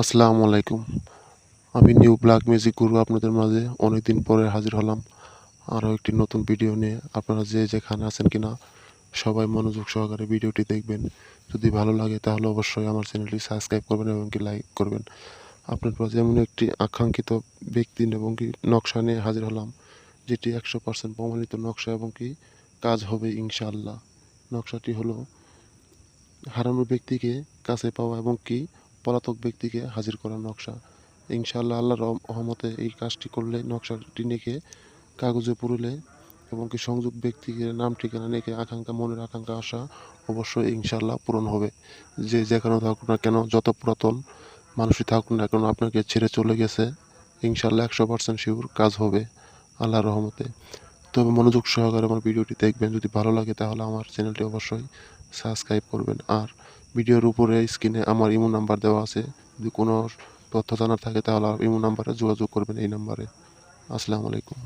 আসসালামু আলাইকুম। আমি নিউ ব্ল্যাক মিউজিক গুরু আপনাদের মাঝে অনেকদিন পরে হাজির হলাম। আরও একটি নতুন ভিডিও নিয়ে। আপনারা যে যেখানে আছেন কিনা, সবাই মনোযোগ সহকারে ভিডিওটি দেখবেন। যদি ভালো লাগে তাহলে অবশ্যই আমার চ্যানেলটি সাবস্ক্রাইব করবেন এবং কি লাইক করবেন। আপনার মাঝে এমন একটি আকাঙ্ক্ষিত ব্যক্তি এবং কি নকশা নিয়ে হাজির হলাম, যেটি একশো পার্সেন্ট প্রমাণিত নকশা এবং কি কাজ হবে ইনশাআল্লাহ। নকশাটি হলো হারানো ব্যক্তিকে কাছে পাওয়া এবং কি পলাতক ব্যক্তিকে হাজির করার নকশা। ইনশাআল্লাহ আল্লাহর রহম- রহমতে এই কাজটি করলে নকশাটি লিখে কাগজে পুরলে এবং কি সংযোগ ব্যক্তিকে নাম, ঠিকানা লিখে আকাঙ্ক্ষা, মনের আকাঙ্ক্ষা, আশা অবশ্যই ইনশাআল্লাহ পূরণ হবে। যে যেখানে থাকুক না কেন, যত পুরাতন মানুষই থাকুক না কেন, আপনাকে ছেড়ে চলে গেছে, ইনশাআল্লাহ একশো পার্সেন্ট শিওর কাজ হবে আল্লাহর রহমতে। তবে মনোযোগ সহকারে আমার ভিডিওটি দেখবেন। যদি ভালো লাগে তাহলে আমার চ্যানেলটি অবশ্যই সাবস্ক্রাইব করবেন। আর ভিডিওর উপরে স্ক্রিনে আমার ইমো নাম্বার দেওয়া আছে। যদি কোনো তথ্য জানার থাকে তাহলে ইমো নাম্বারে যোগাযোগ করবেন এই নাম্বারে। আসসালামু আলাইকুম।